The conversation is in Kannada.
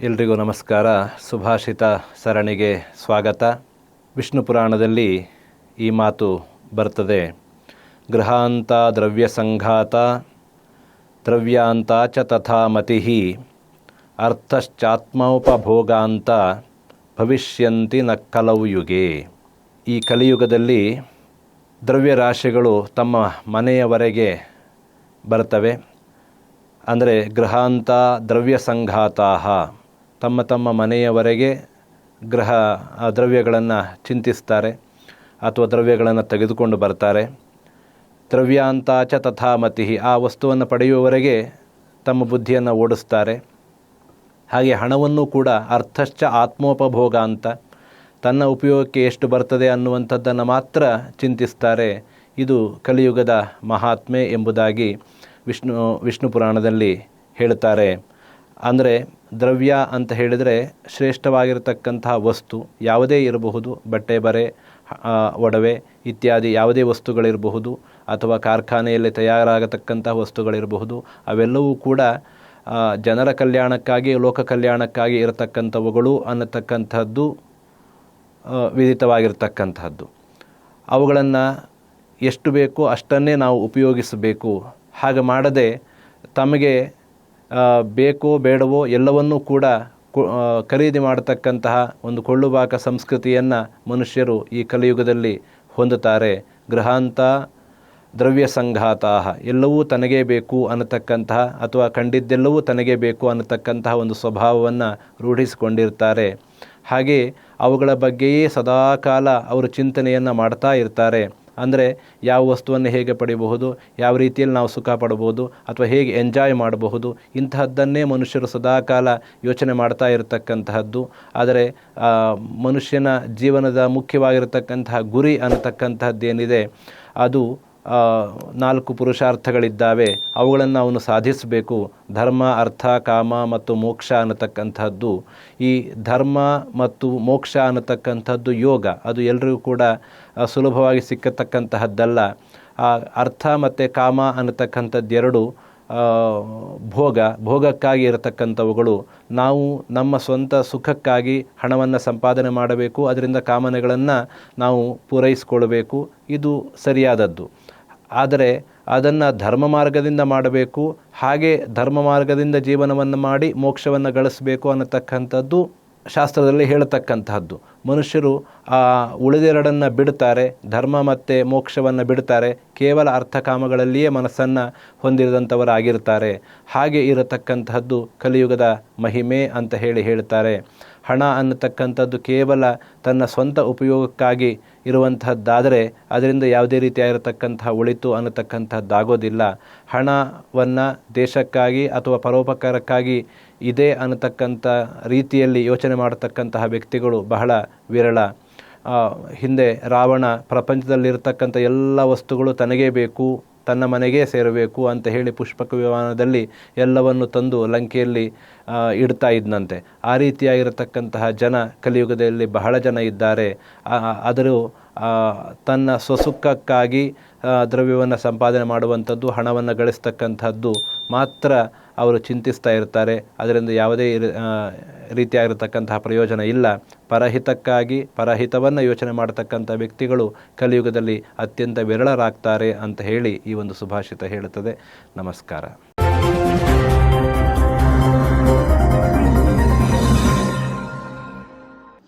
ಎಲ್ರಿಗೂ ನಮಸ್ಕಾರ. ಸುಭಾಷಿತ ಸರಣಿಗೆ ಸ್ವಾಗತ. ವಿಷ್ಣು ಪುರಾಣದಲ್ಲಿ ಈ ಮಾತು ಬರ್ತದೆ. ಗೃಹಾಂತ ದ್ರವ್ಯ ಸಂಘಾತ, ದ್ರವ್ಯಾಂತ ಚ ತಥಾ ಮತಿ, ಅರ್ಥಶ್ಚಾತ್ಮೋಪಭೋಗಾಂತ ಭವಿಷ್ಯಂತಿ ನ ಯುಗೆ. ಈ ಕಲಿಯುಗದಲ್ಲಿ ದ್ರವ್ಯರಾಶಿಗಳು ತಮ್ಮ ಮನೆಯವರೆಗೆ ಬರ್ತವೆ. ಅಂದರೆ ಗೃಹಾಂತ ದ್ರವ್ಯ ಸಂಘಾತಾ ತಮ್ಮ ತಮ್ಮ ಮನೆಯವರೆಗೆ ಗ್ರಹ, ಆ ದ್ರವ್ಯಗಳನ್ನು ಚಿಂತಿಸ್ತಾರೆ ಅಥವಾ ದ್ರವ್ಯಗಳನ್ನು ತೆಗೆದುಕೊಂಡು ಬರ್ತಾರೆ. ದ್ರವ್ಯಾಂತಾಚ ಚ ತಥಾ ಮತಿ, ಆ ವಸ್ತುವನ್ನು ಪಡೆಯುವವರೆಗೆ ತಮ್ಮ ಬುದ್ಧಿಯನ್ನು ಓಡಿಸ್ತಾರೆ. ಹಾಗೆ ಹಣವನ್ನು ಕೂಡ ಅರ್ಥಶ್ಚ ಆತ್ಮೋಪಭೋಗ ಅಂತ, ತನ್ನ ಉಪಯೋಗಕ್ಕೆ ಎಷ್ಟು ಬರ್ತದೆ ಅನ್ನುವಂಥದ್ದನ್ನು ಮಾತ್ರ ಚಿಂತಿಸ್ತಾರೆ. ಇದು ಕಲಿಯುಗದ ಮಹಾತ್ಮೆ ಎಂಬುದಾಗಿ ವಿಷ್ಣು ವಿಷ್ಣು ಪುರಾಣದಲ್ಲಿ ಹೇಳ್ತಾರೆ. ಅಂದರೆ ದ್ರವ್ಯ ಅಂತ ಹೇಳಿದರೆ ಶ್ರೇಷ್ಠವಾಗಿರತಕ್ಕಂತಹ ವಸ್ತು ಯಾವುದೇ ಇರಬಹುದು. ಬಟ್ಟೆ, ಬರೆ ಒಡವೆ ಇತ್ಯಾದಿ ಯಾವುದೇ ವಸ್ತುಗಳಿರಬಹುದು ಅಥವಾ ಕಾರ್ಖಾನೆಯಲ್ಲಿ ತಯಾರಾಗತಕ್ಕಂತಹ ವಸ್ತುಗಳಿರಬಹುದು. ಅವೆಲ್ಲವೂ ಕೂಡ ಜನರ ಕಲ್ಯಾಣಕ್ಕಾಗಿ, ಲೋಕ ಕಲ್ಯಾಣಕ್ಕಾಗಿ ಇರತಕ್ಕಂಥವುಗಳು ಅನ್ನತಕ್ಕಂಥದ್ದು ವಿಧಿತವಾಗಿರ್ತಕ್ಕಂಥದ್ದು. ಅವುಗಳನ್ನು ಎಷ್ಟು ಬೇಕೋ ಅಷ್ಟನ್ನೇ ನಾವು ಉಪಯೋಗಿಸಬೇಕು. ಹಾಗೆ ಮಾಡದೆ ತಮಗೆ ಬೇಕೋ ಬೇಡವೋ ಎಲ್ಲವನ್ನೂ ಕೂಡ ಖರೀದಿ ಮಾಡತಕ್ಕಂತಹ ಒಂದು ಕೊಳ್ಳುಬಾಕ ಸಂಸ್ಕೃತಿಯನ್ನು ಮನುಷ್ಯರು ಈ ಕಲಿಯುಗದಲ್ಲಿ ಹೊಂದುತ್ತಾರೆ. ಗೃಹಾಂತ ದ್ರವ್ಯ ಸಂಘಾತಾ ಎಲ್ಲವೂ ತನಗೇ ಬೇಕು ಅನ್ನತಕ್ಕಂತಹ ಅಥವಾ ಕಂಡಿದ್ದೆಲ್ಲವೂ ತನಗೇ ಬೇಕು ಅನ್ನತಕ್ಕಂತಹ ಒಂದು ಸ್ವಭಾವವನ್ನು ರೂಢಿಸಿಕೊಂಡಿರ್ತಾರೆ. ಹಾಗೆ ಅವುಗಳ ಬಗ್ಗೆಯೇ ಸದಾಕಾಲ ಅವರು ಚಿಂತನೆಯನ್ನು ಮಾಡ್ತಾ ಇರ್ತಾರೆ. ಅಂದರೆ ಯಾವ ವಸ್ತುವನ್ನು ಹೇಗೆ ಪಡೆಯಬಹುದು, ಯಾವ ರೀತಿಯಲ್ಲಿ ನಾವು ಸುಖ ಪಡಬಹುದು ಅಥವಾ ಹೇಗೆ ಎಂಜಾಯ್ ಮಾಡಬಹುದು, ಇಂತಹದ್ದನ್ನೇ ಮನುಷ್ಯರು ಸದಾಕಾಲ ಯೋಚನೆ ಮಾಡ್ತಾ ಇರತಕ್ಕಂತಹದ್ದು. ಆದರೆ ಮನುಷ್ಯನ ಜೀವನದ ಮುಖ್ಯವಾಗಿರತಕ್ಕಂತಹ ಗುರಿ ಅನ್ನತಕ್ಕಂತಹದ್ದೇನಿದೆ, ಅದು ನಾಲ್ಕು ಪುರುಷಾರ್ಥಗಳಿದ್ದಾವೆ. ಅವುಗಳನ್ನು ಅವನು ಸಾಧಿಸಬೇಕು. ಧರ್ಮ, ಅರ್ಥ, ಕಾಮ ಮತ್ತು ಮೋಕ್ಷ ಅನ್ನತಕ್ಕಂಥದ್ದು. ಈ ಧರ್ಮ ಮತ್ತು ಮೋಕ್ಷ ಅನ್ನತಕ್ಕಂಥದ್ದು ಯೋಗ. ಅದು ಎಲ್ರಿಗೂ ಕೂಡ ಸುಲಭವಾಗಿ ಸಿಕ್ಕತಕ್ಕಂತಹದ್ದಲ್ಲ. ಆ, ಅರ್ಥ ಮತ್ತು ಕಾಮ ಅನ್ನತಕ್ಕಂಥದ್ದು ಎರಡು ಭೋಗ. ಭೋಗಕ್ಕಾಗಿ ಇರತಕ್ಕಂಥವುಗಳು. ನಾವು ನಮ್ಮ ಸ್ವಂತ ಸುಖಕ್ಕಾಗಿ ಹಣವನ್ನು ಸಂಪಾದನೆ ಮಾಡಬೇಕು. ಅದರಿಂದ ಕಾಮನೆಗಳನ್ನು ನಾವು ಪೂರೈಸಿಕೊಳ್ಳಬೇಕು. ಇದು ಸರಿಯಾದದ್ದು. ಆದರೆ ಅದನ್ನು ಧರ್ಮ ಮಾರ್ಗದಿಂದ ಮಾಡಬೇಕು, ಹಾಗೆ ಧರ್ಮ ಮಾರ್ಗದಿಂದ ಜೀವನವನ್ನು ಮಾಡಿ ಮೋಕ್ಷವನ್ನು ಗಳಿಸಬೇಕು ಅನ್ನತಕ್ಕಂಥದ್ದು ಶಾಸ್ತ್ರದಲ್ಲಿ ಹೇಳತಕ್ಕಂತಹದ್ದು. ಮನುಷ್ಯರು ಆ ಉಳಿದೆರಡನ್ನು ಬಿಡುತ್ತಾರೆ ಧರ್ಮ ಮತ್ತು ಮೋಕ್ಷವನ್ನು ಬಿಡುತ್ತಾರೆ ಕೇವಲ ಅರ್ಥಕಾಮಗಳಲ್ಲಿಯೇ ಮನಸ್ಸನ್ನು ಹೊಂದಿರದಂಥವರಾಗಿರ್ತಾರೆ ಹಾಗೆ ಇರತಕ್ಕಂತಹದ್ದು ಕಲಿಯುಗದ ಮಹಿಮೆ ಅಂತ ಹೇಳಿ ಹೇಳ್ತಾರೆ. ಹಣ ಅನ್ನತಕ್ಕಂಥದ್ದು ಕೇವಲ ತನ್ನ ಸ್ವಂತ ಉಪಯೋಗಕ್ಕಾಗಿ ಇರುವಂತಹದ್ದಾದರೆ ಅದರಿಂದ ಯಾವುದೇ ರೀತಿಯಾಗಿರತಕ್ಕಂತಹ ಒಳಿತು ಅನ್ನತಕ್ಕಂಥದ್ದಾಗೋದಿಲ್ಲ. ಹಣವನ್ನು ದೇಶಕ್ಕಾಗಿ ಅಥವಾ ಪರೋಪಕಾರಕ್ಕಾಗಿ ಇದೆ ಅನ್ನತಕ್ಕಂಥ ರೀತಿಯಲ್ಲಿ ಯೋಚನೆ ಮಾಡತಕ್ಕಂತಹ ವ್ಯಕ್ತಿಗಳು ಬಹಳ ವಿರಳ. ಹಿಂದೆ ರಾವಣ ಪ್ರಪಂಚದಲ್ಲಿರತಕ್ಕಂಥ ಎಲ್ಲ ವಸ್ತುಗಳು ತನಗೇ ಬೇಕು. ತನ್ನ ಮನೆಗೇ ಸೇರಬೇಕು ಅಂತ ಹೇಳಿ ಪುಷ್ಪಕ ವಿಮಾನದಲ್ಲಿ ಎಲ್ಲವನ್ನು ತಂದು ಲಂಕೆಯಲ್ಲಿ ಇಡ್ತಾ ಇದ್ದಂತೆ ಆ ರೀತಿಯಾಗಿರತಕ್ಕಂತಹ ಜನ ಕಲಿಯುಗದಲ್ಲಿ ಬಹಳ ಜನ ಇದ್ದಾರೆ. ಆದರೂ ತನ್ನ ಸ್ವಸುಖಕ್ಕಾಗಿ ದ್ರವ್ಯವನ್ನು ಸಂಪಾದನೆ ಮಾಡುವಂಥದ್ದು, ಹಣವನ್ನು ಗಳಿಸ್ತಕ್ಕಂಥದ್ದು ಮಾತ್ರ ಅವರು ಚಿಂತಿಸ್ತಾ ಇರ್ತಾರೆ. ಅದರಿಂದ ಯಾವುದೇ ರೀತಿಯಾಗಿರತಕ್ಕಂತಹ ಪ್ರಯೋಜನ ಇಲ್ಲ. ಪರಹಿತಕ್ಕಾಗಿ, ಪರಹಿತವನ್ನು ಯೋಚನೆ ಮಾಡತಕ್ಕಂಥ ವ್ಯಕ್ತಿಗಳು ಕಲಿಯುಗದಲ್ಲಿ ಅತ್ಯಂತ ವಿರಳರಾಗ್ತಾರೆ ಅಂತ ಹೇಳಿ ಈ ಒಂದು ಸುಭಾಷಿತ ಹೇಳುತ್ತದೆ. ನಮಸ್ಕಾರ.